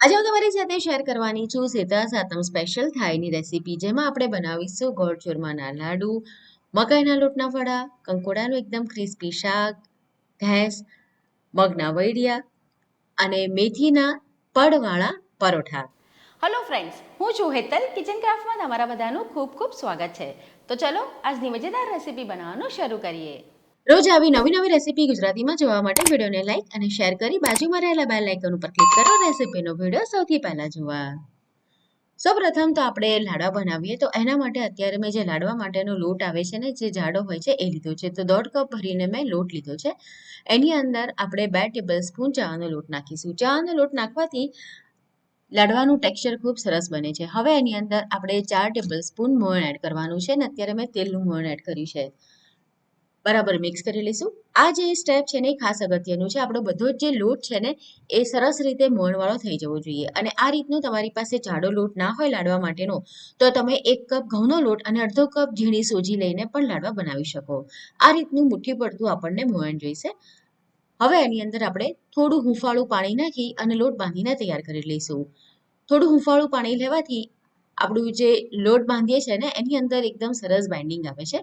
આજે હું તમારી સાથે શેર કરવાની છું સીતા સાતમ સ્પેશિયલ થાયની રેસીપી જેમાં આપણે બનાવીશું ગોળ ચૂરમાના લાડુ, મકાઈના લોટના વડા, કંકોડાનું એકદમ ક્રિસ્પી શાક ઘેસ મગના વૈડિયા અને મેથીના પડવાળા પરોઠા. હલો ફ્રેન્ડ્સ હું છું હેતલ કિચન ક્રાફ્ટમાં તમારા બધાનું ખૂબ ખૂબ સ્વાગત છે. તો ચલો આજની મજેદાર રેસીપી બનાવવાનું શરૂ કરીએ. રોજ આવી નવી નવી રેસીપી ગુજરાતીમાં જોવા માટે વિડીયોને લાઈક અને શેર કરી બાજુમાં રહેલા બેલ આઇકન ઉપર ક્લિક કરો. રેસીપીનો વીડિયો સૌથી પહેલા જોવા. સૌપ્રથમ તો આપણે લાડવા બનાવીએ. તો એના માટે અત્યારે મેં જે લાડવા માટેનો લોટ આવે છે ને, જે જાડો હોય છે, એ લીધો છે. તો દોઢ કપ ભરીને મેં લોટ લીધો છે. એની અંદર આપણે બે ટેબલ સ્પૂન ચાનો લોટ નાખીશું. ચાનો લોટ નાખવાથી લાડવાનું ટેક્સચર ખૂબ સરસ બને છે. હવે એની અંદર આપણે ચાર ટેબલ સ્પૂન મોણ એડ કરવાનું છે ને, અત્યારે મેં તેલનું મોણ એડ કર્યું છે. બરાબર મિક્સ કરી લઈશું. આ જે સ્ટેપ છે ને એ ખાસ અગત્યનું છે. આપણો બધો જ લોટ છે ને, એ સરસ રીતે મોણવાળો થઈ જવો જોઈએ. અને આ રીતનો તમારી પાસે જાડો લોટ ના હોય લાડવા માટેનો, તો તમે એક કપ ઘઉંનો લોટ અને અડધો કપ ઝીણી સોજી લઈને પણ લાડવા બનાવી શકો. આ રીતનું મુઠ્ઠી પડતું આપણને મોણ જોઈશે. હવે એની અંદર આપણે થોડું હુંફાળું પાણી નાખી અને લોટ બાંધીને તૈયાર કરી લઈશું. થોડું હુંફાળું પાણી લેવાથી આપણું જે લોટ બાંધીએ છીએ ને, એની અંદર એકદમ સરસ બાઇન્ડિંગ આવે છે.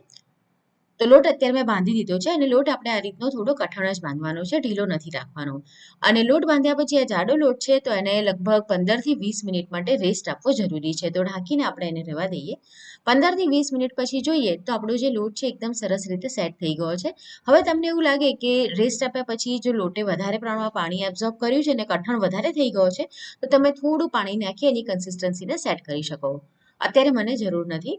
તો લોટ અત્યારે મેં બાંધી દીધો છે અને લોટ આપણે આ રીતનો થોડો કઠણ જ બાંધવાનો છે, ઢીલો નથી રાખવાનો. અને લોટ બાંધ્યા પછી આ જાડો લોટ છે તો એને લગભગ પંદરથી વીસ મિનિટ માટે રેસ્ટ આપવો જરૂરી છે. તો ઢાંકીને આપણે એને રહેવા દઈએ. પંદરથી વીસ મિનિટ પછી જોઈએ તો આપણો જે લોટ છે એકદમ સરસ રીતે સેટ થઈ ગયો છે. હવે તમને એવું લાગે કે રેસ્ટ આપ્યા પછી જો લોટે વધારે પ્રમાણમાં પાણી એબ્ઝોર્બ કર્યું છે અને કઠણ વધારે થઈ ગયો છે, તો તમે થોડું પાણી નાખી એની કન્સિસ્ટન્સીને સેટ કરી શકો. અત્યારે મને જરૂર નથી.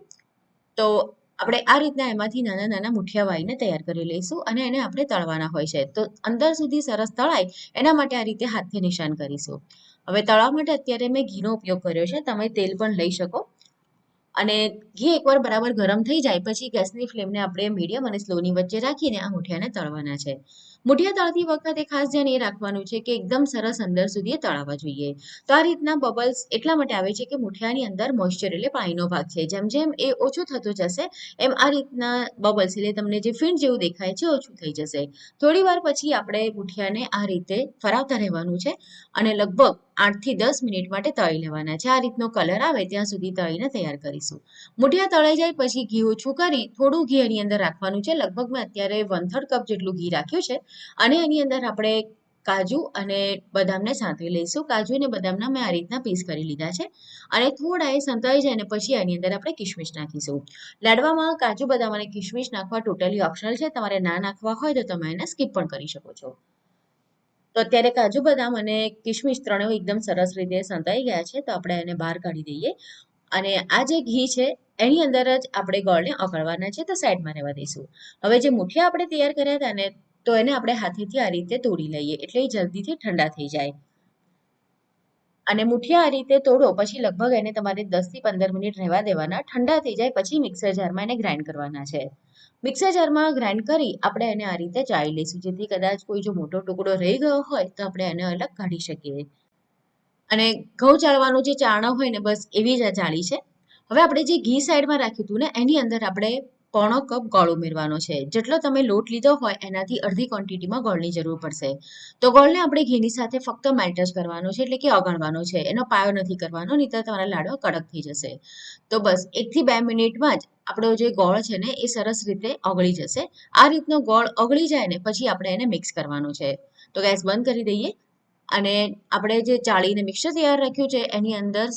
તો આપણે આ રીતના એમાંથી નાના નાના મુઠિયા વાઈને તૈયાર કરી લઈશું અને એને આપણે તળવાના હોય છે. તો અંદર સુધી સરસ તળાય, એના માટે આ રીતે હાથથી નિશાન કરીશું. હવે તળવા માટે અત્યારે મેં ઘીનો ઉપયોગ કર્યો છે. તમે તેલ પણ લઈ શકો. અને ઘી એકવાર બરાબર ગરમ થઈ જાય, પછી ગેસની ફ્લેમને આપણે મીડિયમ અને સ્લોની વચ્ચે રાખીને આ મુઠિયાને તળવાના છે. મુઠિયા તળતી વખતે ખાસ ધ્યાન એ રાખવાનું છે કે એકદમ સરસ અંદર સુધી તળાવવા જોઈએ. તો આ રીતના બબલ્સ એટલા માટે આવે છે કે મુઠિયાની અંદર મોઇશ્ચર એટલે પાણીનો ભાગ છે. જેમ જેમ એ ઓછો થતો જશે, એમ આ રીતના બબલ્સ એટલે તમને જે ફીણ જેવું દેખાય છે ઓછું થઈ જશે. થોડી પછી આપણે મુઠિયાને આ રીતે ફરાવતા રહેવાનું છે અને લગભગ આઠથી દસ મિનિટ માટે તળી લેવાના છે. આ રીતનો કલર આવે ત્યાં સુધી તળીને તૈયાર કરીશું. મુઠિયા તળાઈ જાય પછી ઘી ઓછું કરી, થોડું ઘી એની અંદર રાખવાનું છે. લગભગ મેં અત્યારે વન થર્ડ કપ જેટલું ઘી રાખ્યું છે. અને એની અંદર આપણે કાજુ અને બદામને સાંતળી લઈશું. કાજુ અને બદામના મેં આ રીતના પીસ કરી લીધા છે. અને થોડા એ સંતાઈ જાય ને પછી એની અંદર આપણે કિશમિશ નાખીશું. લાડવામાં કાજુ, બદામ અને કિશમિશ નાખવા ટોટલી ઓપ્શનલ છે. તમારે ના નાખવા હોય તો તમે એને સ્કીપ પણ કરી શકો છો. તો અત્યારે કાજુ, બદામ અને કિશમિશ ત્રણેય એકદમ સરસ રીતે સંતાઈ ગયા છે. તો આપણે એને બહાર કાઢી દઈએ. અને આ જે ઘી છે, એની અંદર જ આપણે ગોળને ઓગળવાના છે. તો સાઈડમાં રહેવા દઈશું. હવે જે મુઠિયા આપણે તૈયાર કર્યા હતા ને તો એને આપણે હાથેથી આ રીતે તોડી લઈએ, એટલે એ જલ્દીથી ઠંડા થઈ જાય. અને મુઠિયા આ રીતે તોડો, પછી લગભગ એને તમારે દસથી પંદર મિનિટ રહેવા દેવાના. ઠંડા થઈ જાય, પછી મિક્સર જારમાં એને ગ્રાઇન્ડ કરવાના છે. મિક્સર જારમાં ગ્રાઇન્ડ કરી આપણે એને આ રીતે ચાળી લઈશું. જેથી કદાચ કોઈ જો મોટો ટુકડો રહી ગયો હોય, તો આપણે એને અલગ કાઢી શકીએ. અને ઘઉં ચાળવાનું જે ચાળણ હોય ને બસ એવી જ આ ચાળી છે. હવે આપણે જે ઘી સાઈડમાં રાખ્યું હતું ને, એની અંદર આપણે પોણો કપ ગોળ ઉમેરવાનો છે. જેટલો તમે લોટ લીધો હોય એનાથી અડધી ક્વોન્ટિટીમાં ગોળની જરૂર પડશે. તો ગોળને આપણે ઘીની સાથે ફક્ત મેલ્ટ જ કરવાનો છે એટલે કે ઓગળવાનો છે. એનો પાયો નથી કરવાનો નહીં તો તમારા લાડવા કડક થઈ જશે. તો બસ, એકથી બે મિનિટમાં જ આપણો જે ગોળ છે ને, એ સરસ રીતે ઓગળી જશે. આ રીતનો ગોળ ઓગળી જાય ને, પછી આપણે એને મિક્સ કરવાનું છે. તો ગેસ બંધ કરી દઈએ. અને આપણે જે ચાળીને મિક્સર તૈયાર રાખ્યું છે, એની અંદર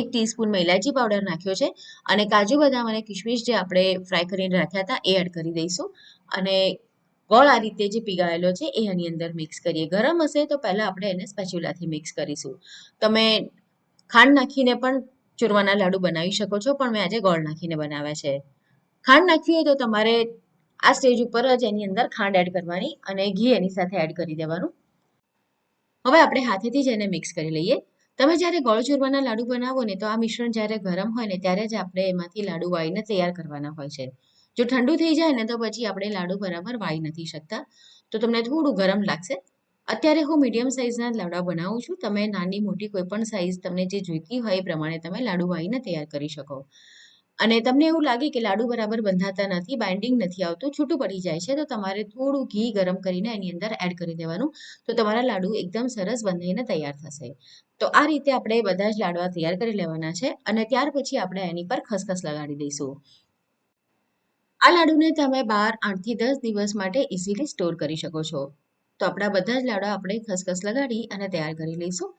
એક ટીસ્પૂનમાં ઇલાયચી પાવડર નાખ્યો છે અને કાજુ બદામ અને કિશમિશ જે આપણે ફ્રાય કરીને રાખ્યા હતા એ એડ કરી દઈશું. અને ગોળ આ રીતે જે પીગાયેલો છે એ આની અંદર મિક્સ કરીએ. ગરમ હશે તો પહેલાં આપણે એને સ્પેચ્યુલાથી મિક્સ કરીશું. તમે ખાંડ નાખીને પણ ચૂરવાના લાડુ બનાવી શકો છો, પણ મેં આજે ગોળ નાખીને બનાવ્યા છે. ખાંડ નાખવી હોય તો તમારે આ સ્ટેજ ઉપર જ એની અંદર ખાંડ એડ કરવાની અને ઘી એની સાથે એડ કરી દેવાનું. હવે આપણે હાથેથી જ એને મિક્સ કરી લઈએ. તમે જ્યારે ગોળ ચૂરવાના લાડુ બનાવો ને, તો આ મિશ્રણ જ્યારે ગરમ હોય ને, ત્યારે જ આપણે એમાંથી લાડુ વાળીને તૈયાર કરવાના હોય છે. જો ઠંડુ થઈ જાય ને, તો પછી આપણે લાડુ બરાબર વાળી નથી શકતા. તો તમને થોડું ગરમ લાગશે. અત્યારે હું મીડિયમ સાઇઝના લાડવા બનાવું છું. તમે નાની મોટી કોઈ પણ સાઇઝ તમને જે જોઈતી હોય એ પ્રમાણે તમે લાડુ વાળીને તૈયાર કરી શકો. અને તમને એવું લાગે કે લાડુ બરાબર બંધાતા નથી બાઇન્ડિંગ નથી આવતું, છૂટું પડી જાય છે, તો તમારે થોડું ઘી ગરમ કરીને એની અંદર એડ કરી દેવાનું. તો તમારા લાડુ એકદમ સરસ બંધાઈને તૈયાર થશે. તો આ રીતે આપણે બધા જ લાડવા તૈયાર કરી લેવાના છે અને ત્યાર પછી આપણે એની પર ખસખસ લગાડી દઈશું. આ લાડુને તમે બાર આઠથી દસ દિવસ માટે ઇઝીલી સ્ટોર કરી શકો છો. તો આપણા બધા જ લાડવા આપણે ખસખસ લગાડી અને તૈયાર કરી લઈશું.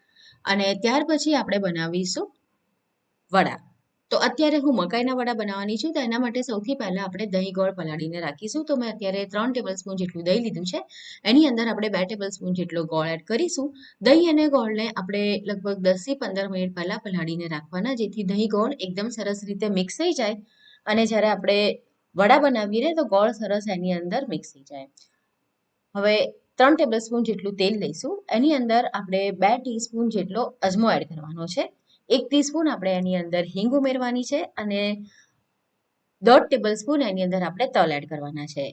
અને ત્યાર પછી આપણે બનાવીશું વડા. તો અત્યારે હું મકાઈના વડા બનાવવાની છું, તો એના માટે સૌથી પહેલાં આપણે દહીં ગોળ પલાળીને રાખીશું. તો મેં અત્યારે ત્રણ ટેબલ સ્પૂન જેટલું દહીં લીધું છે. એની અંદર આપણે બે ટેબલ સ્પૂન જેટલો ગોળ એડ કરીશું. દહીં અને ગોળને આપણે લગભગ દસથી પંદર મિનિટ પહેલાં પલાળીને રાખવાના, જેથી દહીં ગોળ એકદમ સરસ રીતે મિક્સ થઈ જાય. અને જ્યારે આપણે વડા બનાવીએ તો ગોળ સરસ એની અંદર મિક્સ થઈ જાય. હવે ત્રણ ટેબલ સ્પૂન જેટલું તેલ લઈશું. એની અંદર આપણે બે ટીસ્પૂન જેટલો અજમો એડ કરવાનો છે. એક ટીસ્પૂન આપણે એની અંદર હિંગ ઉમેરવાની છે અને દોઢ ટેબલ સ્પૂન એની અંદર આપણે તલ એડ કરવાના છે.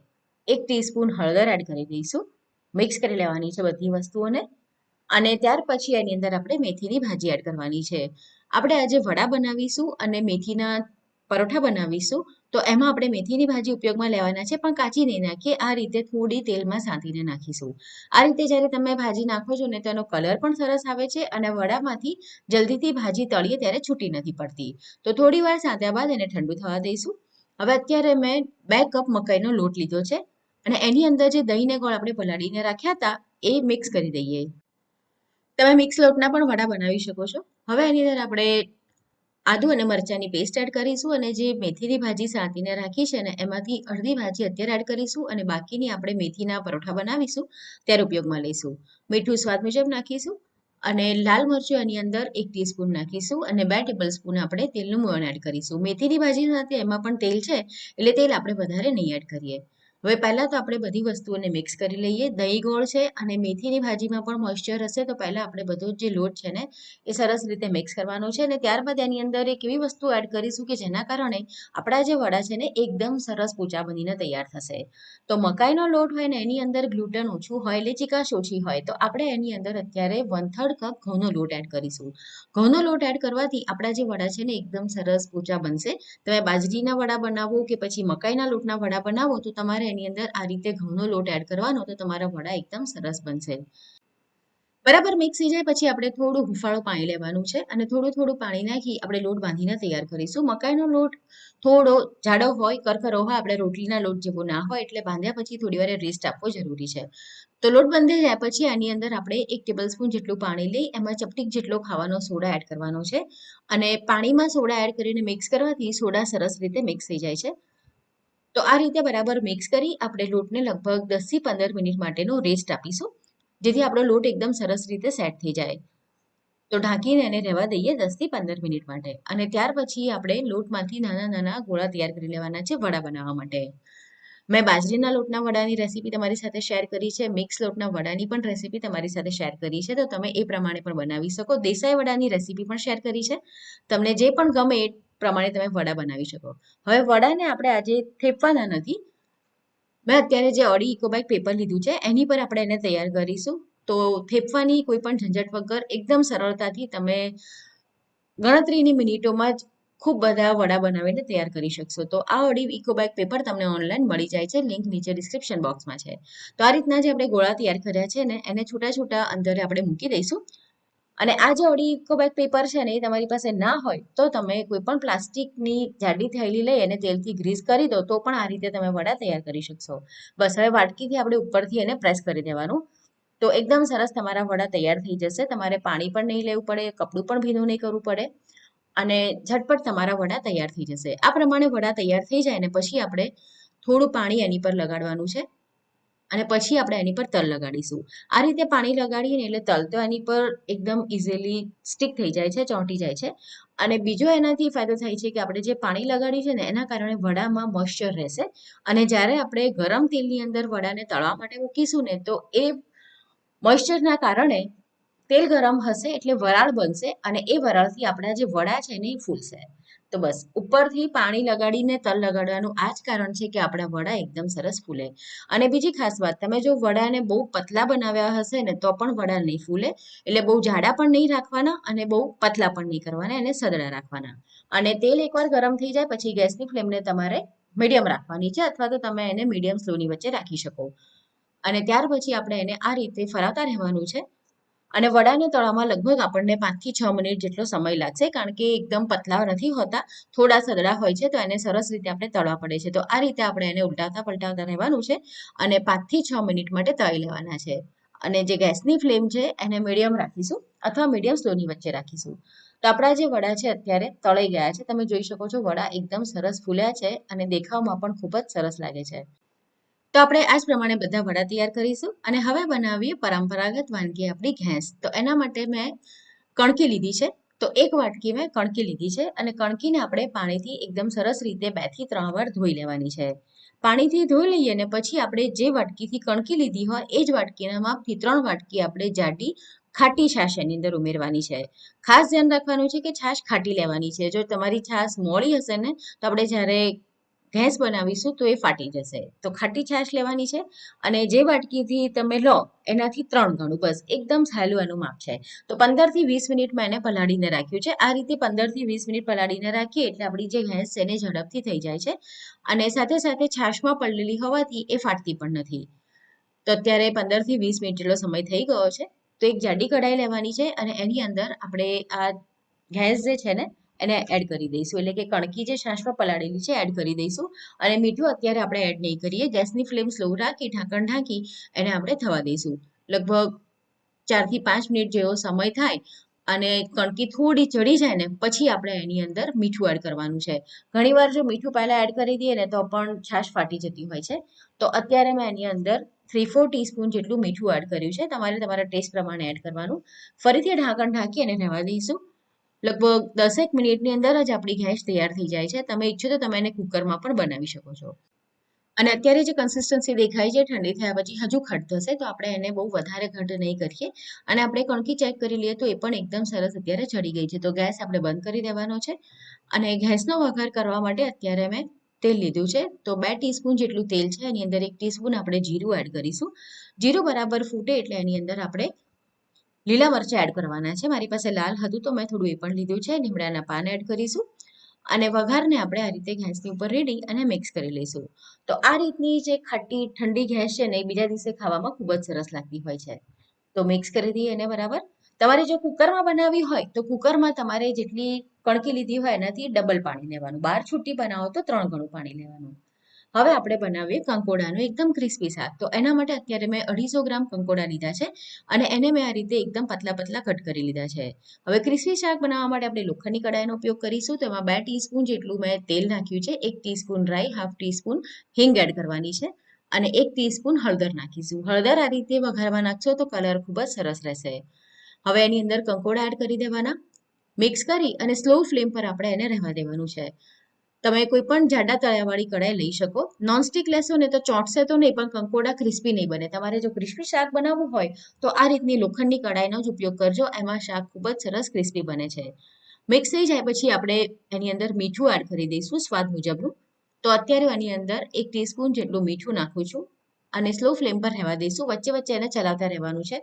એક ટીસ્પૂન હળદર એડ કરી દઈશું. મિક્સ કરી લેવાની છે બધી વસ્તુઓને. અને ત્યાર પછી એની અંદર આપણે મેથીની ભાજી એડ કરવાની છે. આપણે આજે વડા બનાવીશું અને મેથીના પરોઠા બનાવીશું, તો એમાં આપણે મેથીની ભાજી ઉપયોગમાં લેવાના છે, પણ કાચી નહીં નાખીએ, આ રીતે થોડી તેલમાં સાંતીને નાખીશું. આ રીતે જ્યારે તમે ભાજી નાખો છો ને તેનો કલર પણ સરસ આવે છે અને વડામાંથી જલ્દીથી ભાજી તળીએ ત્યારે છૂટી નથી પડતી. તો થોડી વાર સાંત્યા બાદ એને ઠંડુ થવા દઈશું. હવે અત્યારે મેં બે કપ મકાઈનો લોટ લીધો છે અને એની અંદર જે દહીં ને ગોળ આપણે પલાળીને રાખ્યા હતા, એ મિક્સ કરી દઈએ. તમે મિક્સ લોટના પણ વડા બનાવી શકો છો. હવે એની અંદર આપણે આદુ અને મરચાંની પેસ્ટ એડ કરીશું અને જે મેથીની ભાજી સાંતીને રાખી છે ને એમાંથી અડધી ભાજી અત્યારે એડ કરીશું અને બાકીની આપણે મેથીના પરોઠા બનાવીશું, ત્યારે ઉપયોગમાં લઈશું. મીઠું સ્વાદ મુજબ નાખીશું અને લાલ મરચું એની અંદર એક ટીસ્પૂન નાખીશું અને બે ટેબલ સ્પૂન આપણે તેલનું મોણ એડ કરીશું. મેથીની ભાજી સાથે એમાં પણ તેલ છે, એટલે તેલ આપણે વધારે નહીં એડ કરીએ. હવે પહેલાં તો આપણે બધી વસ્તુઓને મિક્સ કરી લઈએ. દહીં ગોળ છે અને મેથીની ભાજીમાં પણ મોઇશ્ચર હશે, તો પહેલાં આપણે બધો જે લોટ છે ને, એ સરસ રીતે મિક્સ કરવાનો છે અને ત્યારબાદ એની અંદર એક એવી વસ્તુ એડ કરીશું કે જેના કારણે આપણા જે વડા છે ને, એકદમ સરસ પોચા બનીને તૈયાર થશે. તો મકાઈનો લોટ હોય ને, એની અંદર ગ્લુટન ઓછું હોય એટલે ચિકાશ ઓછી હોય, તો આપણે એની અંદર અત્યારે વન થર્ડ કપ ઘઉંનો લોટ એડ કરીશું. ઘઉંનો લોટ એડ કરવાથી આપણા જે વડા છે ને, એકદમ સરસ પોચા બનશે. તમે બાજરીના વડા બનાવો કે પછી મકાઈના લોટના વડા બનાવો, તો તમારે એની અંદર આ રીતે ઘઉંનો લોટ એડ કરવાનો તો તમારા વડા એકદમ સરસ બનશે. બરાબર મિક્સ થઈ જાય પછી આપણે થોડું હુંફાળું પાણી લેવાનું છે અને થોડું થોડું પાણી નાખી આપણે લોટ બાંધીને તૈયાર કરીશું. મકાઈનો લોટ થોડો જાડો હોય, કરકરો હોય, આપણે રોટલીના લોટ જેવો ના હોય એટલે બાંધ્યા પછી થોડી વાર રેસ્ટ આપવો જરૂરી છે. તો લોટ બાંધી જાય પછી આની અંદર આપણે એક ટેબલ સ્પૂન જેટલું પાણી લઈ એમાં ચપટીક જેટલો ખાવાનો સોડા એડ કરવાનો છે. અને પાણીમાં સોડા એડ કરીને મિક્સ કરવાથી સોડા સરસ રીતે મિક્સ થઈ જાય છે. તો આ રીતે બરાબર મિક્સ કરી આપણે લોટને લગભગ દસથી પંદર મિનિટ માટેનો રેસ્ટ આપીશું, જેથી આપણો લોટ એકદમ સરસ રીતે સેટ થઈ જાય. તો ઢાંકીને એને રહેવા દઈએ દસથી પંદર મિનિટ માટે અને ત્યાર પછી આપણે લોટમાંથી નાના નાના ગોળા તૈયાર કરી લેવાના છે વડા બનાવવા માટે. મેં બાજરીના લોટના વડાની રેસીપી તમારી સાથે શેર કરી છે મિક્સ લોટના વડાની પણ રેસીપી તમારી સાથે શેર કરી છે, તો તમે એ પ્રમાણે પણ બનાવી શકો. દેસાઈ વડાની રેસીપી પણ શેર કરી છે. તમને જે પણ ગમે પ્રમાણે તમે વડા બનાવી શકો. હવે વડાને આપણે આજે થેપવાના નથી. મેં અત્યારે જે અડી ઇકોબાઇક પેપર લીધું છે, એની પર આપણે એને તૈયાર કરીશું. તો થેપવાની કોઈ પણ ઝંઝટ વગર એકદમ સરળતાથી તમે ગણતરીની મિનિટોમાં જ ખૂબ બધા વડા બનાવીને તૈયાર કરી શકશો. તો આ અડી ઇકોબાઇક પેપર તમને ઓનલાઈન મળી જાય છે. લિંક નીચે ડિસ્ક્રિપ્શન બોક્સમાં છે. તો આ રીતના જે આપણે ગોળા તૈયાર કર્યા છે ને, એને છૂટા છૂટા અંતરે આપણે મૂકી દઈશું. અને આ જે ઓડી ઇકોબાઇક પેપર છે ને એ તમારી પાસે ના હોય, તો તમે કોઈ પણ પ્લાસ્ટિકની જાડી થયેલી લઈ અને તેલથી ગ્રીસ કરી દો, તો પણ આ રીતે તમે વડા તૈયાર કરી શકશો. બસ, હવે વાટકીથી આપણે ઉપરથી એને પ્રેસ કરી દેવાનું. તો એકદમ સરસ તમારા વડા તૈયાર થઈ જશે. તમારે પાણી પણ નહીં લેવું પડે, કપડું પણ ભીનું નહીં કરવું પડે અને ઝટપટ તમારા વડા તૈયાર થઈ જશે. આ પ્રમાણે વડા તૈયાર થઈ જાય ને પછી આપણે થોડું પાણી એની પર લગાડવાનું છે. અને પછી આપણે એની પર તલ લગાડીશું. આ રીતે પાણી લગાડીએ ને એટલે તલ તો એની પર એકદમ ઇઝીલી સ્ટિક થઈ જાય છે, ચોંટી જાય છે. અને બીજો એનાથી ફાયદો થાય છે કે આપણે જે પાણી લગાડ્યું છે ને, એના કારણે વડામાં મોઇશ્ચર રહેશે. અને જ્યારે આપણે ગરમ તેલની અંદર વડાને તળવા માટે મૂકીશું ને, તો એ મોઇશ્ચરના કારણે તેલ ગરમ હશે એટલે વરાળ બનશે અને એ વરાળથી આપણા જે વડા છે ને એ ફૂલશે. તો બસ, ઉપરથી પાણી લગાડીને તલ લગાડવાનું આ જ કારણ છે કે આપણા વડા એકદમ સરસ ફૂલે. અને બીજી ખાસ વાત, તમે જો વડાને બહુ પતલા બનાવ્યા હશે ને, તો પણ વડા નહીં ફૂલે. એટલે બહુ જાડા પણ નહીં રાખવાના અને બહુ પતલા પણ નહીં કરવાના, એને સદડા રાખવાના. અને તેલ એકવાર ગરમ થઈ જાય, પછી ગેસની ફ્લેમને તમારે મીડિયમ રાખવાની છે, અથવા તો તમે એને મીડિયમ સ્લોની વચ્ચે રાખી શકો. અને ત્યાર પછી આપણે એને આ રીતે ફરાવતા રહેવાનું છે. અને વડાને તળવામાં લગભગ આપણને પાંચથી છ મિનિટ જેટલો સમય લાગશે, કારણ કે એકદમ પતલા નથી હોતા, થોડા સદડા હોય છે તો એને સરસ રીતે આપણે તળવા પડે છે. તો આ રીતે આપણે એને ઉલટાવતા પલટાવતા રહેવાનું છે અને પાંચથી છ મિનિટ માટે તળી લેવાના છે. અને જે ગેસની ફ્લેમ છે એને મીડિયમ રાખીશું અથવા મીડિયમ સ્લોની વચ્ચે રાખીશું. તો આપણા જે વડા છે અત્યારે તળાઈ ગયા છે. તમે જોઈ શકો છો વડા એકદમ સરસ ફૂલ્યા છે અને દેખાવમાં પણ ખૂબ જ સરસ લાગે છે. તો આપણે આ જ પ્રમાણે બધા વડા તૈયાર કરીશું અને હવે બનાવીએ પરંપરાગત વાનગી આપણી ઘેંસ. તો એના માટે મેં કણકી લીધી છે. તો એક વાટકી મેં કણકી લીધી છે અને કણકીને આપણે પાણીથી એકદમ સરસ રીતે બેથી ત્રણ વાર ધોઈ લેવાની છે. પાણીથી ધોઈ લઈએ ને પછી આપણે જે વાટકીથી કણકી લીધી હોય એ જ વાટકીના માપથી ત્રણ વાટકી આપણે જાડી ખાટી છાશ એની અંદર ઉમેરવાની છે. ખાસ ધ્યાન રાખવાનું છે કે છાશ ખાટી લેવાની છે. જો તમારી છાશ મોળી હશે ને, તો આપણે જ્યારે ભેંસ બનાવીશું તો એ ફાટી જશે. તો ખાટી છાશ લેવાની છે અને જે વાટકીથી તમે લો, એનાથી ત્રણ ગણું, બસ એકદમ સહેલું એનું માપ છે. તો પંદરથી વીસ મિનિટમાં એને પલાળીને રાખ્યું છે. આ રીતે પંદરથી વીસ મિનિટ પલાળીને રાખીએ એટલે આપણી જે ભેંસ છે એને ઝડપથી થઈ જાય છે અને સાથે સાથે છાશમાં પડેલી હોવાથી એ ફાટતી પણ નથી. તો અત્યારે પંદરથી વીસ મિનિટ જેટલો સમય થઈ ગયો છે. તો એક જાડી કઢાઈ લેવાની છે અને એની અંદર આપણે આ ગેસ જે છે ને એને એડ કરી દઈશું. એટલે કે કણકી જે છાશમાં પલાળેલી છે એડ કરી દઈશું. અને મીઠું અત્યારે આપણે એડ નહીં કરીએ. ગેસની ફ્લેમ સ્લો રાખી, ઢાંકણ ઢાંકી એને આપણે થવા દઈશું. લગભગ ચારથી પાંચ મિનિટ જેવો સમય થાય અને કણકી થોડી ચડી જાય ને, પછી આપણે એની અંદર મીઠું એડ કરવાનું છે. ઘણીવાર જો મીઠું પહેલાં એડ કરી દઈએ ને, તો પણ છાશ ફાટી જતી હોય છે. તો અત્યારે મેં એની અંદર થ્રી ફોર ટીસ્પૂન જેટલું મીઠું એડ કર્યું છે. તમારે તમારા ટેસ્ટ પ્રમાણે એડ કરવાનું. ફરીથી ઢાંકણ ઢાંકી અને રહેવા દઈશું. લગભગ દસેક મિનિટની અંદર જ આપણી ગેસ તૈયાર થઈ જાય છે. તમે ઈચ્છો તો તમે એને કુકરમાં પણ બનાવી શકો છો. અને અત્યારે જે કન્સિસ્ટન્સી દેખાય છે, ઠંડી થયા પછી હજુ ઘટ થશે, તો આપણે એને બહુ વધારે ઘટ નહીં કરીએ. અને આપણે કણકી ચેક કરી લઈએ તો એ પણ એકદમ સરસ અત્યારે ચડી ગઈ છે. તો ગેસ આપણે બંધ કરી દેવાનો છે. અને ગેસનો વઘાર કરવા માટે અત્યારે મેં તેલ લીધું છે. તો બે ટીસ્પૂન જેટલું તેલ છે. એની અંદર એક ટીસ્પૂન આપણે જીરું એડ કરીશું. જીરું બરાબર ફૂટે એટલે એની અંદર આપણે લીલા મરચાં એડ કરવાના છે. મારી પાસે લાલ હતું તો મેં થોડું એ પણ લીધું છે. લીમડાના પાન એડ કરીશું અને વઘારને આપણે આ રીતે ગેસની ઉપર રેડી અને મિક્સ કરી લઈશું. તો આ રીતની જે ખાટી, ઠંડી ગેસ છે ને એ બીજા દિવસે ખાવામાં ખૂબ જ સરસ લાગતી હોય છે. તો મિક્સ કરી દઈએ એને બરાબર. તમારે જો કુકરમાં બનાવવી હોય તો કુકરમાં તમારે જેટલી કણકી લીધી હોય એનાથી ડબલ પાણી લેવાનું. બાર છૂટી બનાવો તો ત્રણ ગણું પાણી લેવાનું. હવે આપણે બનાવીએ કંકોડાનું એકદમ ક્રિસ્પી શાક. તો એના માટે અત્યારે મેં અઢીસો ગ્રામ કંકોડા લીધા છે અને એને મેં આ રીતે એકદમ પતલા પતલા કટ કરી લીધા છે. હવે ક્રિસ્પી શાક બનાવવા માટે આપણે લોખંડની કડાઈનો ઉપયોગ કરીશું તો એમાં બે ટીસ્પૂન જેટલું મેં તેલ નાખ્યું છે, એક ટીસ્પૂન રાઈ હાફ ટીસ્પૂન હિંગ એડ કરવાની છે અને એક ટીસ્પૂન હળદર નાખીશું. હળદર આ રીતે વઘારમાં નાખશો તો કલર ખૂબ જ સરસ રહેશે. હવે એની અંદર કંકોડા એડ કરી દેવાના. મિક્સ કરી અને સ્લો ફ્લેમ પર આપણે એને રહેવા દેવાનું છે. તમે કોઈ પણ જાડા તળિયાવાળી કઢાઈ લઈ શકો. નોનસ્ટિક લેશો ને તો ચોંટશે તો નહીં, પણ કંકોડા ક્રિસ્પી નહીં બને. તમારે જો ક્રિસ્પી શાક બનાવવું હોય, તો આ રીતની લોખંડની કઢાઈનો જ ઉપયોગ કરજો. એમાં શાક ખૂબ જ સરસ ક્રિસ્પી બને છે. મિક્સ થઈ જાય પછી આપણે એની અંદર મીઠું એડ કરી દઈશું, સ્વાદ મુજબનું. તો અત્યારે એની અંદર એક ટીસ્પૂન જેટલું મીઠું નાખું છું. અને સ્લો ફ્લેમ પર રહેવા દઈશું. વચ્ચે વચ્ચે એને ચલાવતા રહેવાનું છે.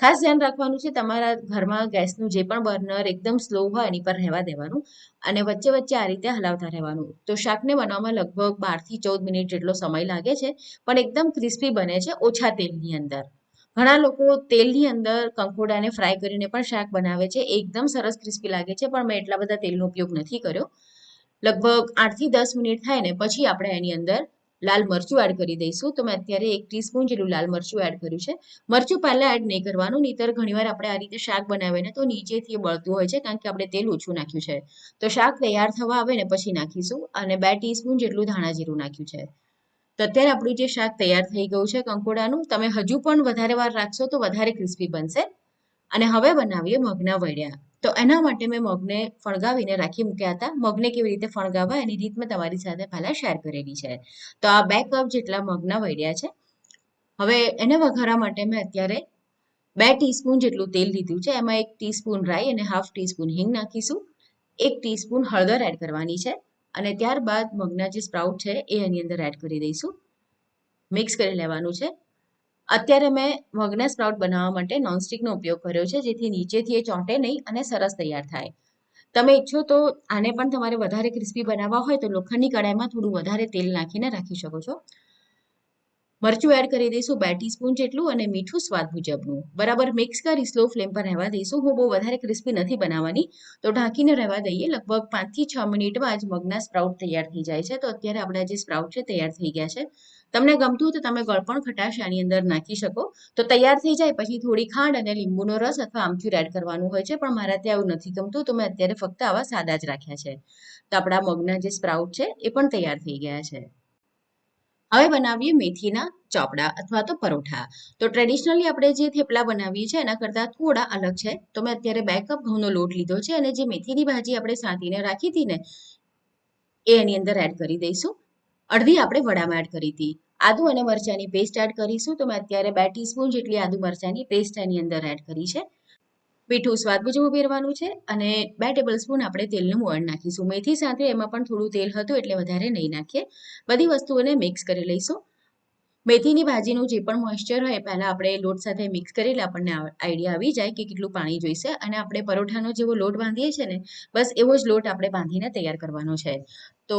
ખાસ ધ્યાન રાખવાનું છે તમારા ઘરમાં ગેસનું જે પણ બર્નર એકદમ સ્લો હોય એની પર રહેવા દેવાનું અને વચ્ચે વચ્ચે આ રીતે હલાવતા રહેવાનું. તો શાકને બનાવવામાં લગભગ બારથી ચૌદ મિનિટ જેટલો સમય લાગે છે, પણ એકદમ ક્રિસ્પી બને છે ઓછા તેલની અંદર. ઘણા લોકો તેલની અંદર કંકોડાને ફ્રાય કરીને પણ શાક બનાવે છે. એકદમ સરસ ક્રિસ્પી લાગે છે, પણ મેં એટલા બધા તેલનો ઉપયોગ નથી કર્યો. લગભગ આઠથી દસ મિનિટ થાય ને પછી આપણે એની અંદર લાલ મરચું એડ કરી દઈશું. તો મેં અત્યારે એક ટીસ્પૂન જેટલું લાલ મરચું એડ કર્યું છે. મરચું પહેલાં એડ નહીં કરવાનું, નહીતર ઘણીવાર આપણે આ રીતે શાક બનાવીએ ને તો નીચેથી બળતું હોય છે, કારણ કે આપણે તેલ ઓછું નાખ્યું છે. તો શાક તૈયાર થવા આવે ને પછી નાખીશું અને બે ટીસ્પૂન જેટલું ધાણા જીરું નાખ્યું છે. તો અત્યારે આપણું જે શાક તૈયાર થઈ ગયું છે કંકોડાનું, તમે હજુ પણ વધારે વાર રાખશો તો વધારે ક્રિસ્પી બનશે. અને હવે બનાવીએ મગના વડિયા. તો એના માટે મેં મગને ફણગાવીને રાખી મૂક્યા હતા. મગને કેવી રીતે ફણગાવવા એની રીત મેં તમારી સાથે પહેલાં શેર કરેલી છે. તો આ બે કપ જેટલા મગના વળ્યા છે. હવે એને વઘારવા માટે મેં અત્યારે બે ટીસ્પૂન જેટલું તેલ લીધું છે. એમાં એક ટીસ્પૂન રાઈ અને હાફ ટીસ્પૂન હિંગ નાખીશું. એક ટીસ્પૂન હળદર એડ કરવાની છે. અને ત્યારબાદ મગના જે સ્પ્રાઉટ છે એ એની અંદર એડ કરી દઈશું. મિક્સ કરી લેવાનું છે. અત્યારે મેં મગના સ્પ્રાઉટ બનાવવા માટે નોનસ્ટિકનો ઉપયોગ કર્યો છે, જેથી નીચેથી એ ચોંટે નહીં અને સરસ તૈયાર થાય. તમે ઈચ્છો તો આને પણ તમારે વધારે ક્રિસ્પી બનાવવા હોય તો લોખંડની કડાઈમાં થોડું વધારે તેલ નાખીને રાખી શકો છો. મરચું એડ કરી દઈશું બે ટીસ્પૂન જેટલું અને મીઠું સ્વાદ મુજબનું. બરાબર મિક્સ કરી સ્લો ફ્લેમ પર રહેવા દઈશું. હું બહુ વધારે ક્રિસ્પી નથી બનાવવાની. તો ઢાંકીને રહેવા દઈએ. લગભગ પાંચથી છ મિનિટમાં જ મગના સ્પ્રાઉટ તૈયાર થઈ જાય છે. તો અત્યારે આપણા જે સ્પ્રાઉટ છે તૈયાર થઈ ગયા છે. તમને ગમતું તો તમે ગળપણ ખટાશ આની અંદર નાખી શકો. તો તૈયાર થઈ જાય પછી થોડી ખાંડ અને લીંબુનો રસ અથવા આમચૂર એડ કરવાનું હોય છે. પણ મારા ત્યાં આવું નથી ગમતું. તો મેં અત્યારે ફક્ત આવા સાદા જ રાખ્યા છે. તો આપણા મગના જે સ્પ્રાઉટ છે એ પણ તૈયાર થઈ ગયા છે. હવે બનાવીએ મેથીના ચોપડા અથવા તો પરોઠા. તો ટ્રેડિશનલી આપણે જે થેપલા બનાવીએ છીએ એના કરતાં થોડા અલગ છે. તો મેં અત્યારે બે કપ ઘઉંનો લોટ લીધો છે અને જે મેથીની ભાજી આપણે સાંતીને રાખી હતી ને, એ એની અંદર એડ કરી દઈશું. અડધી આપણે વડામાં એડ કરી હતી. આદુ અને મરચાંની પેસ્ટ એડ કરીશું. તો મેં અત્યારે બે ટીસ્પૂન જેટલી આદુ મરચાંની પેસ્ટ એની અંદર એડ કરી છે. મીઠું સ્વાદ મુજબ ઉમેરવાનું છે અને બે ટેબલ સ્પૂન આપણે તેલનું મોણ નાખીશું. મેથી સાથે એમાં પણ થોડું તેલ હતું એટલે વધારે નહીં નાખીએ. બધી વસ્તુઓને મિક્સ કરી લઈશું. મેથીની ભાજીનું જે પણ મોઇશ્ચર હોય પહેલાં આપણે લોટ સાથે મિક્સ કરી એટલે આપણને આઈડિયા આવી જાય કે કેટલું પાણી જોઈશે અને આપણે પરોઠાનો જેવો લોટ બાંધીએ છીએ ને, બસ એવો જ લોટ આપણે બાંધીને તૈયાર કરવાનો છે. તો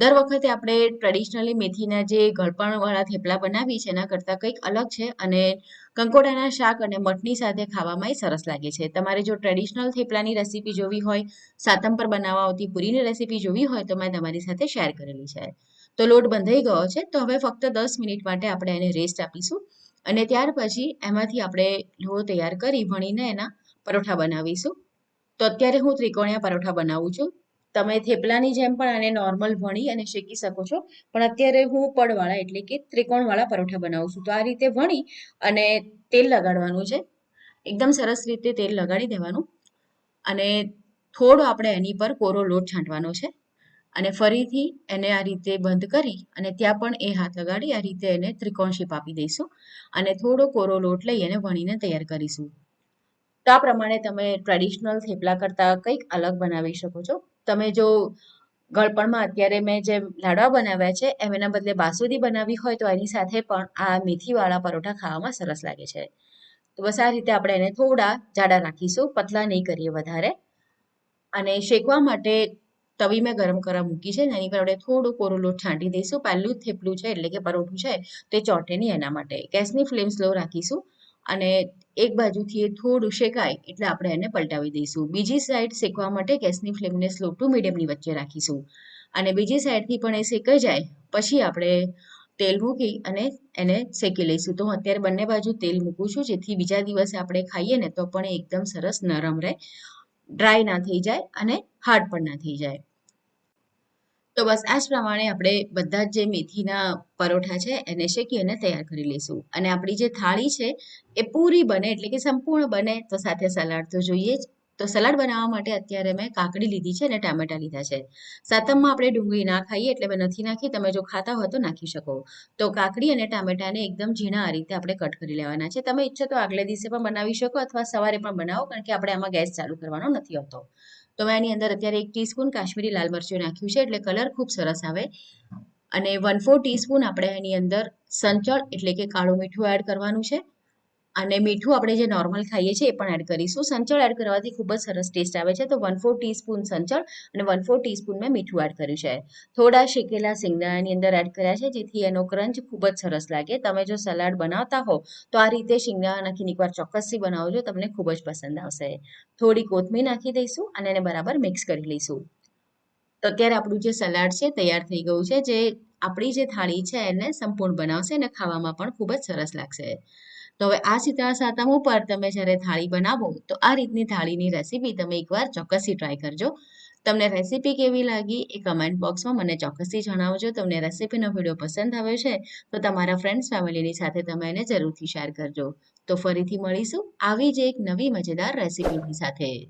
દર વખતે આપણે ટ્રેડિશનલી મેથીના જે ગળપણવાળા થેપલા બનાવીએ છીએ, એના કરતાં કંઈક અલગ છે અને કંકોડાના શાક અને મઠની સાથે ખાવામાં સરસ લાગે છે. તમારે જો ટ્રેડિશનલ થેપલાની રેસીપી જોવી હોય, સાતમ પર બનાવવા આવતી પૂરીની રેસીપી જોવી હોય, તો મેં તમારી સાથે શેર કરેલી છે. તો લોટ બંધાઈ ગયો છે, તો હવે ફક્ત દસ મિનિટ માટે આપણે એને રેસ્ટ આપીશું અને ત્યાર પછી એમાંથી આપણે લોહો તૈયાર કરી, ભણીને એના પરોઠા બનાવીશું. તો અત્યારે હું ત્રિકોણિયા પરોઠા બનાવું છું. તમે થેપલાની જેમ પણ આને નોર્મલ વણી અને શેકી શકો છો. પણ અત્યારે હું પડવાળા એટલે કે ત્રિકોણવાળા પરોઠા બનાવું છું. તો આ રીતે વણી અને તેલ લગાડવાનું છે. એકદમ સરસ રીતે તેલ લગાડી દેવાનું. અને થોડો આપણે એની પર કોરો લોટ છાંટવાનો છે. અને ફરીથી એને આ રીતે બંધ કરી અને ત્યાં પણ એ હાથ લગાડી આ રીતે એને ત્રિકોણ શેપ આપી દઈશું. અને થોડો કોરો લોટ લઈ અને વણીને તૈયાર કરીશું. તો આ પ્રમાણે તમે ટ્રેડિશનલ થેપલા કરતાં કંઈક અલગ બનાવી શકો છો. તમે જો ગળપણમાં અત્યારે મેં જે લાડવા બનાવ્યા છે, એમ એના બદલે બાસુંદી બનાવી હોય તો એની સાથે પણ આ મેથીવાળા પરોઠા ખાવામાં સરસ લાગે છે. તો બસ આ રીતે આપણે એને થોડા જાડા રાખીશું પતલા નહીં કરીએ વધારે. અને શેકવા માટે તવી મેં ગરમ કરવા મૂકી છે એની પર આપણે થોડું કોરો લોટ છાંટી દઈશું. પહેલું થેપલું છે, એટલે કે પરોઠું છે, તે ચોટે નહીં એના માટે. ગેસની ફ્લેમ સ્લો રાખીશું. અને એક બાજુથી એ થોડું શેકાય એટલે આપણે એને પલટાવી દઈશું. બીજી સાઈડ શેકવા માટે ગેસની ફ્લેમને સ્લો ટુ મીડિયમની વચ્ચે રાખીશું. અને બીજી સાઈડથી પણ એ શેકાઈ જાય, પછી આપણે તેલ મૂકી અને એને શેકી લઈશું. તો હું અત્યારે બંને બાજુ તેલ મૂકું છું, જેથી બીજા દિવસે આપણે ખાઈએ ને તો પણ એકદમ સરસ નરમ રહે ડ્રાય ના થઈ જાય અને હાર્ડ પણ ના થઈ જાય. તો બસ આ જ પ્રમાણે આપણે બધા જ જે મેથીના પરોઠા છે એને શેકી અને તૈયાર કરી લઈશું. અને આપણી જે થાળી છે એ પૂરી બને, એટલે કે સંપૂર્ણ બને, તો સાથે સલાડ તો જોઈએ જ. તો સલાડ બનાવવા માટે અત્યારે મેં કાકડી લીધી છે અને ટામેટા લીધા છે. સાતમમાં આપણે ડુંગળી ના ખાઈએ, એટલે મેં નથી નાખી. તમે જો ખાતા હો તો નાખી શકો. તો કાકડી અને ટામેટાને એકદમ ઝીણા આ રીતે આપણે કટ કરી લેવાના છે. તમે ઈચ્છો તો આગલે દિવસે પણ બનાવી શકો અથવા સવારે પણ બનાવો, કારણ કે આપણે આમાં ગેસ ચાલુ કરવાનો નથી હોતો તો મેં એની અંદર અત્યારે એક ટીસ્પૂન કાશ્મીરી લાલ મરચું નાખ્યું છે, એટલે કલર ખૂબ સરસ આવે. અને વન ફોર ટીસ્પૂન આપણે એની અંદર સંચળ એટલે કે કાળું મીઠું એડ કરવાનું છે. અને મીઠું આપણે જે નોર્મલ ખાઈએ છીએ એ પણ એડ કરીશું. સંચળ એડ કરવાથી ખૂબ જ સરસ ટેસ્ટ આવે છે. તો વન ફોર ટીસ્પૂન સંચળ અને વન ફોર ટીસ્પૂન મેં મીઠું એડ કર્યું છે. થોડા શેકેલા શિંગદાણાની અંદર એડ કર્યા છે, જેથી એનો ક્રંચ ખૂબ જ સરસ લાગે. તમે જો સલાડ બનાવતા હો, તો આ રીતે શિંગદાણા નાખીને એકવાર ચોક્કસથી બનાવજો, તમને ખૂબ જ પસંદ આવશે. થોડી કોથમીર નાખી દઈશું અને એને બરાબર મિક્સ કરી લઈશું. તો અત્યારે આપણું જે સલાડ છે તૈયાર થઈ ગયું છે. જે આપણી જે થાળી છે એને સંપૂર્ણ બનાવશે અને ખાવામાં પણ ખૂબ જ સરસ લાગશે. તો હવે આ શીતળા સાતમ ઉપર તમે જ્યારે થાળી બનાવો, તો આ રીતની થાળીની રેસીપી તમે એકવાર ચોક્કસથી ટ્રાય કરજો. તમને રેસીપી કેવી લાગી એ કમેન્ટ બોક્સમાં મને ચોક્કસથી જણાવજો. તમને રેસીપીનો વીડિયો પસંદ આવ્યો છે, તો તમારા ફ્રેન્ડ્સ ફેમિલીની સાથે તમે એને જરૂરથી શેર કરજો. તો ફરીથી મળીશું આવી જ એક નવી મજેદાર રેસીપીની સાથે.